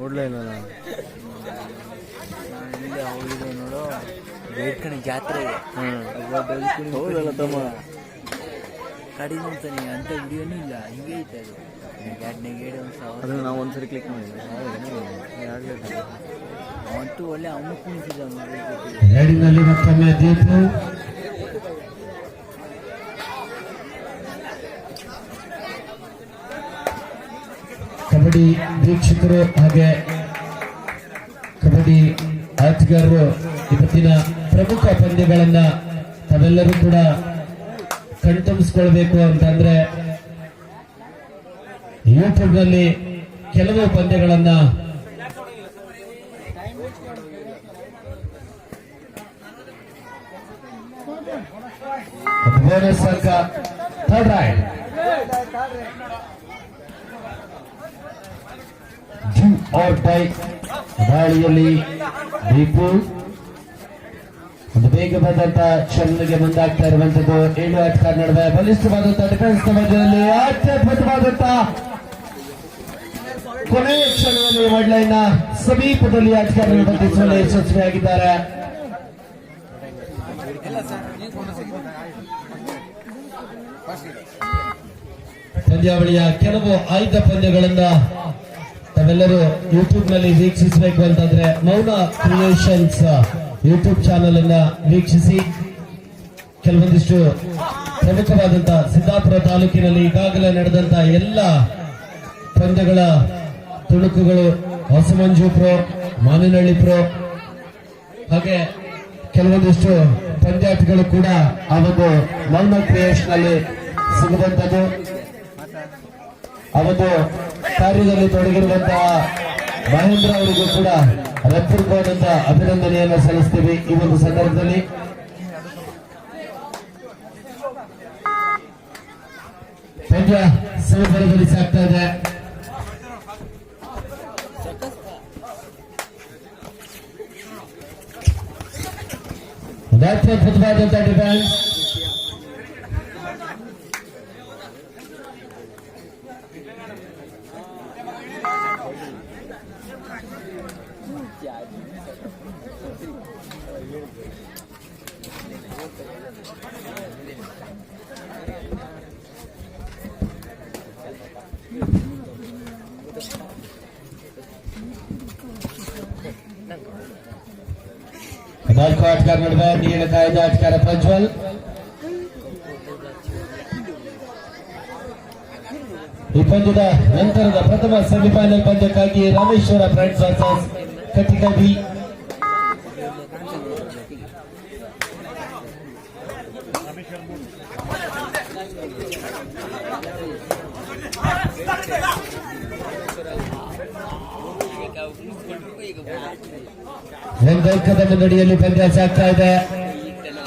ನೋಡ್ಲೇ ಇಲ್ಲ ನಾನು. ಇಲ್ಲಿ ಹೋಗಿದ್ದೆ ನೋಡು ಬೇಡ್ಕಣಿ ಜಾತ್ರೆ. ಹೌದಲ್ಲ ತಮ್ಮ? ಕಡಿಮೆ ಅಂತಾನೆ ಅಂತ ವಿಡಿಯೋನೂ ಇಲ್ಲ ಹಿಂಗೆ ಐತೆ ಅದು. ಎರಡನೇ ಗೇಡ್ ಒಂದು ಸಾವಿರ ಅದನ್ನು ನಾವು ಒಂದ್ಸರಿ ಕ್ಲಿಕ್ ಮಾಡಿದ್ವಿ. ಅವಂತೂ ಒಳ್ಳೆ ಅವನು ಕುಣಿಸಿದ ರೈಡಿನಲ್ಲಿ ಕಬಡ್ಡಿ ವೀಕ್ಷಕರು ಹಾಗೆ ಕಬಡ್ಡಿ ಆಟಗಾರರು ಇವತ್ತಿನ ಪ್ರಮುಖ ಪಂದ್ಯಗಳನ್ನ ತಾವೆಲ್ಲರೂ ಕೂಡ ಕಣ್ತುಂಬಿಸ್ಕೊಳ್ಬೇಕು ಅಂತಂದ್ರೆ ಯೂಟ್ಯೂಬ್ನಲ್ಲಿ ಕೆಲವು ಪಂದ್ಯಗಳನ್ನ ಅಂಕ third raid do or die ದಾಳಿಯಲ್ಲಿ ದೀಪು ಒಂದು ಬೇಗ ಬಂದಂತ ಚಲನೆಗೆ ಮುಂದಾಗ್ತಾ ಇರುವಂತದ್ದು ಏಳು ಆಟಗಾರ ನಡುವೆ ಬಲಿಷ್ಠವಾದಂತಹ ಡಿಫೆನ್ಸ್ ಮಧ್ಯದಲ್ಲಿ ಅತ್ಯದ್ಭುತವಾದಂತ ಕೊನೆಯ ಕ್ಷಣದಲ್ಲಿ ಲೈನ್ ಸಮೀಪದಲ್ಲಿ ಆಟಗಾರರು ಬಂಧಿಸುವಲ್ಲಿ ಯಶಸ್ವಿಯಾಗಿದ್ದಾರೆ. ಪಂದ್ಯಾವಳಿಯ ಕೆಲವು ಆಯ್ದ ಪಂದ್ಯಗಳನ್ನ ತಾವೆಲ್ಲರೂ ಯೂಟ್ಯೂಬ್ನಲ್ಲಿ ವೀಕ್ಷಿಸಬೇಕು ಅಂತಂದ್ರೆ ಮೌನ ಕ್ರಿಯೇಷನ್ಸ್ ಯೂಟ್ಯೂಬ್ ಚಾನೆಲ್ ಅನ್ನ ವೀಕ್ಷಿಸಿ. ಕೆಲವೊಂದಿಷ್ಟು ಪ್ರಮುಖವಾದಂತಹ ಸಿದ್ದಾಪುರ ತಾಲೂಕಿನಲ್ಲಿ ಈಗಾಗಲೇ ನಡೆದಂತ ಎಲ್ಲ ಪಂದ್ಯಗಳ ತುಣುಕುಗಳು ಹೊಸಮಂಜು ಪ್ರೋ ಮಾನಿನಹಳ್ಳಿ ಪ್ರೋ ಹಾಗೆ ಕೆಲವೊಂದಿಷ್ಟು ಪಂದ್ಯಾಟಗಳು ಕೂಡ ಆ ಒಂದು ಮೌನ ಕ್ರಿಯೇಷನ್ ಅಲ್ಲಿ ಸಿಗುವಂತದ್ದು ಒಂದು ಕಾರ್ಯದಲ್ಲಿ ತೊಡಗಿರುವಂತಹ ಮಹೇಂದ್ರ ಅವರಿಗೂ ಕೂಡ ಹೃತ್ಪೂರ್ವಕವಾದಂತ ಅಭಿನಂದನೆಯನ್ನು ಸಲ್ಲಿಸ್ತೀವಿ ಈ ಒಂದು ಸಂದರ್ಭದಲ್ಲಿ. ಪಂದ್ಯ ಸಮೀಪದಲ್ಲಿ ಸಾಗ್ತಾ ಇದೆ. ಫುಟ್ಬಾಲ್ ಅತ್ಯದ್ಭುತವಾದಂತ ಡಿಫೆನ್ಸ್ ನಾಲ್ಕು ಆಟಗಾರ ನಡುವೆ ನೀರಿನ ಕಾಯ್ದ ಆಟಗಾರ ಪ್ರಜ್ವಲ್ ಈ ಪಂದ್ಯದ ನಂತರದ ಪ್ರಥಮ ಸೆಮಿಫೈನಲ್ ಪಂದ್ಯಕ್ಕಾಗಿ ರಾಮೇಶ್ವರ ಫ್ರೆಂಡ್ಸ್ ವರ್ಸಸ್ ಕಟ್ಟಿಕಬಿ ಒಂದು ಅಂಕದ ಮುನ್ನಡೆಯಲ್ಲಿ ಪಂದ್ಯ ಸಾಗ್ತಾ ಇದೆ.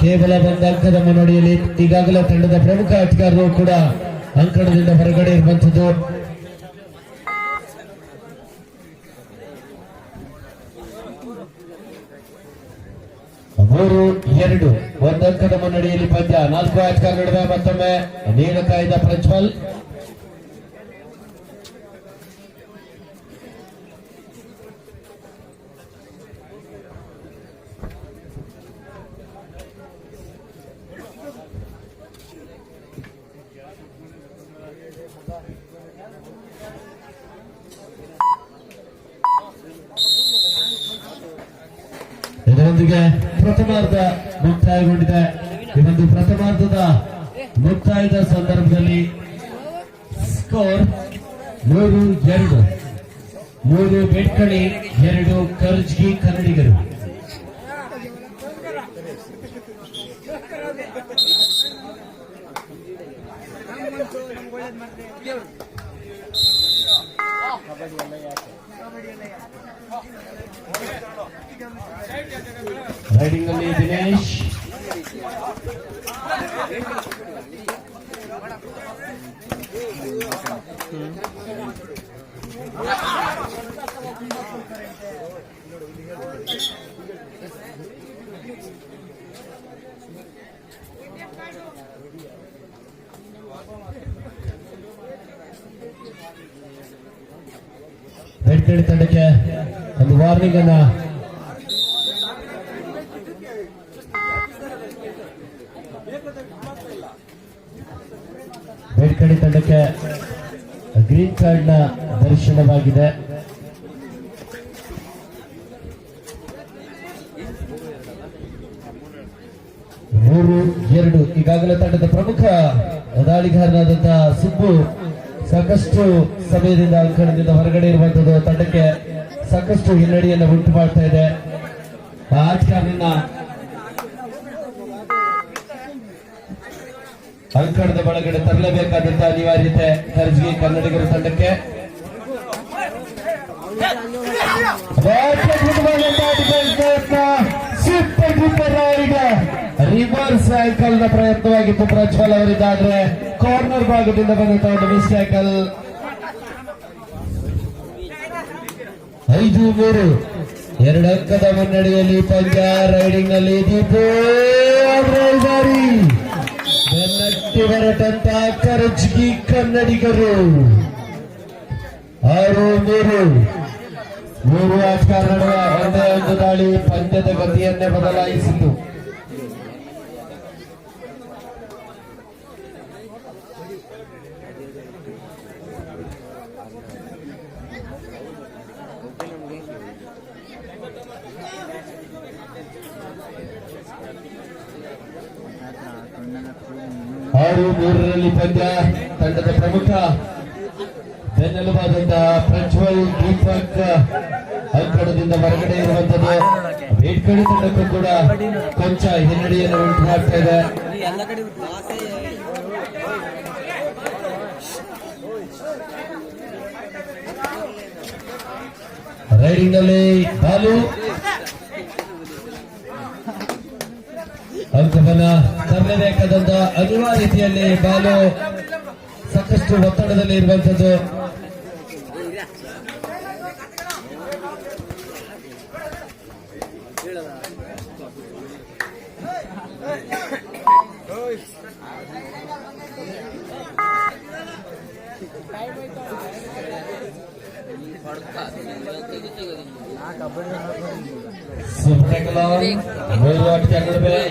ಕೇವಲ ಒಂದಂಕದ ಮುನ್ನಡೆಯಲ್ಲಿ ಈಗಾಗಲೇ ತಂಡದ ಪ್ರಮುಖ ಆಟಗಾರರು ಕೂಡ ಅಂಕಣದಿಂದ ಹೊರಗಡೆ ಇರುವಂತದ್ದು ಮೂರು, ಎರಡು ಒಂದಂಕದ ಮುನ್ನಡಿಯಲ್ಲಿ ಪಂದ್ಯ. ನಾಲ್ಕು ಆಟಗಾರ ನಡುವೆ ಮತ್ತೊಮ್ಮೆ. ನೀಳ ಕಾಯ್ದ ಪ್ರಜ್ವಲ್. ಇದರೊಂದಿಗೆ ಪ್ರಥಮಾರ್ಧ ಮುಕ್ತಾಯಗೊಂಡಿದೆ. ಈ ಒಂದು ಪ್ರಥಮಾರ್ಧದ ಮುಕ್ತಾಯದ ಸಂದರ್ಭದಲ್ಲಿ ಸ್ಕೋರ್ ಮೂರು ಎರಡು, ಮೂರು ಬೆಟ್ಕಳಿ ಎರಡು ಕರ್ಜ್ಗಿ ಕನ್ನಡಿಗರು. ರೈಡಿಂಗ್ನಲ್ಲಿ ದಿನೇಶ್ ಬೆಟ್ಕಳಿ ಬೇಡ್ಕಡಿ ತಂಡಕ್ಕೆ ಒಂದು ವಾರ್ನಿಂಗ್ ಅನ್ನ. ಬೇಡ್ಕಡಿ ತಂಡಕ್ಕೆ ಗ್ರೀನ್ ಕಾರ್ಡ್ನ ದರ್ಶನವಾಗಿದೆ. ಮೂರು, ಎರಡು, ಈಗಾಗಲೇ ತಂಡದ ಪ್ರಮುಖ ದಾಳಿಗಾರನಾದಂತಹ ಸುಬ್ಬು ಸಾಕಷ್ಟು ಸಮಯದಿಂದ ಅಂಕಣದಿಂದ ಹೊರಗಡೆ ಇರುವಂತದ್ದು ತಂಡಕ್ಕೆ ಸಾಕಷ್ಟು ಹಿನ್ನಡೆಯನ್ನು ಉಂಟು ಮಾಡ್ತಾ ಇದೆ. ಆಚಾರ್ಯನ ಅಂಕಣದ ಒಳಗಡೆ ತರಲೇಬೇಕಾದಂತಹ ಅನಿವಾರ್ಯತೆ ಕರ್ಜಿಗೆ ಕನ್ನಡಿಗರ ತಂಡಕ್ಕೆ. ಸೂಪರ್ ಸೂಪರ್ ಅವರಿಗೆ ರಿವರ್ಸ್ ಸೈಕಲ್ನ ಪ್ರಯತ್ನವಾಗಿತ್ತು ಪ್ರಜ್ವಲ್ ಅವರಿದ್ದಾದ್ರೆ. ಕಾರ್ನರ್ ಭಾಗದಿಂದ ಬಂದಂತಹ ಒಂದು ಮಿಸ್ ಸೈಕಲ್ ಐದು ಮೂರು. ಎರಡು ಅಂಕದ ಮುನ್ನಡೆಯಲ್ಲಿ ಪಂದ್ಯ ರೈಡಿಂಗ್ನಲ್ಲಿ ಬೆನ್ನಟ್ಟಿ ಹೊರಟಂತ ಕರಜ್ಗಿ ಕನ್ನಡಿಗರು. ಆರು ಮೂರು. ಮೂರು ಆಟಗಾರರ ನಡುವೆ ಒಂದೇ ಒಂದು ದಾಳಿ ಪಂದ್ಯದ ಗತಿಯನ್ನೇ ಬದಲಾಯಿಸಿತು. ಆರು ಮೂರರಲ್ಲಿ ಪಂದ್ಯ ತಂಡದ ಪ್ರಮುಖ ಬೆನ್ನೆಲುಬಾದಂತಹ ಪ್ರಜ್ವಲ್ ದೀಪಕ್ ಅಂಕಣದಿಂದ ಹೊರಗಡೆ ಇರುವಂತದ್ದು. ಬೇಡ್ಕಡೆ ತಂಡಕ್ಕೂ ಕೂಡ ಕೊಂಚ ಹಿನ್ನಡೆಯನ್ನು ಉಂಟು ಮಾಡ್ತಾ ಇದೆ. ರೈಡಿಂಗ್ನಲ್ಲಿ ಬಾಲು ಅಂಕವನ್ನ ತರಲೇಬೇಕಾದಂತ ಅನಿವಾರ್ಯತೆಯಲ್ಲಿ ಬಾಲು ಸಾಕಷ್ಟು ಒತ್ತಡದಲ್ಲಿ ಇರುವಂತದ್ದು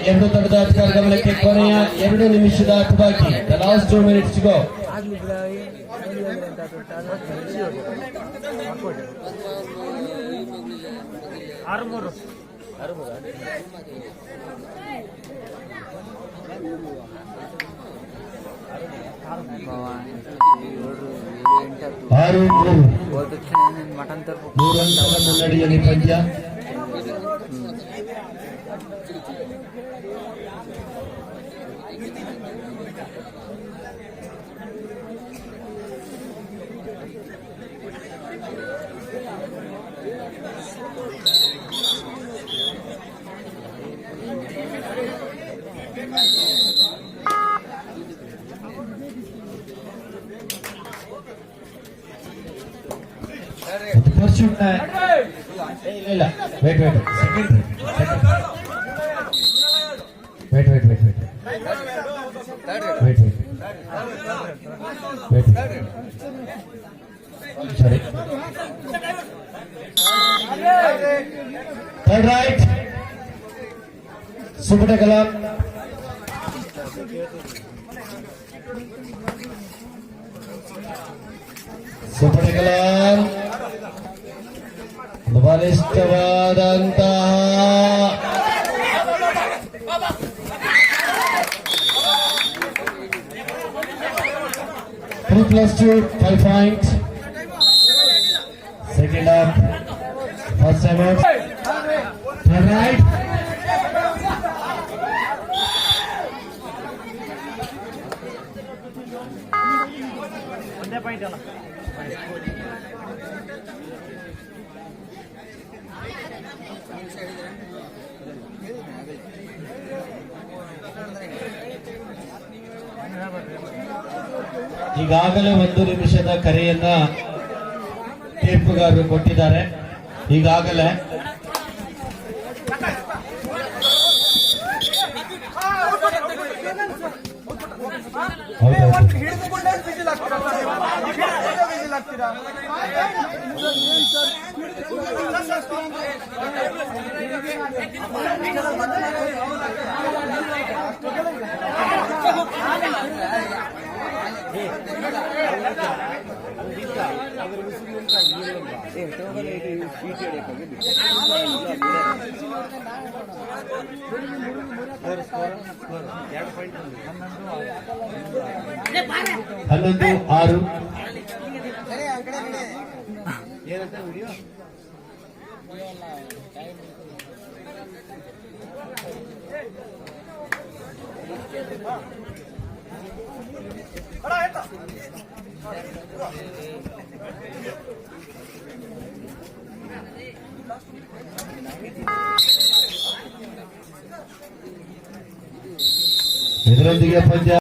ಎರಡು ತಂಡದ ಆಟಗಾರ ಗಮನಕ್ಕೆ ಕೊನೆಯ ಎರಡು ನಿಮಿಷದ ಆಟ ಬಾಕಿ ಲಾಸ್ಟ್ ಟೂ ಮಿನಿಟ್ಸ್ ಗೋ ಆಗ್ಲಿ ಬಿಡ ಅಂತ ಆರು ಮೂರು ಆರು ಇಲ್ಲ ಇಲ್ಲ wait wait second wait wait wait wait wait wait wait ಸರಿ third right ಸುಪಟ Kalam ಸುಪಟ Kalam ಬಲಿಷ್ಠವಾದಂತಹ Three plus two, five points. Second up, first time out. Turn right. ಈಗಾಗಲೇ ಒಂದು ನಿಮಿಷದ ಕರೆಯನ್ನ ತೀರ್ಪುಗಾರರು ಕೊಟ್ಟಿದ್ದಾರೆ. ಈಗಾಗಲೇ ಹೌದು. ಹನ್ನೊಂದು ಆರು ಇದರೊಂದಿಗೆ ಪಂದ್ಯ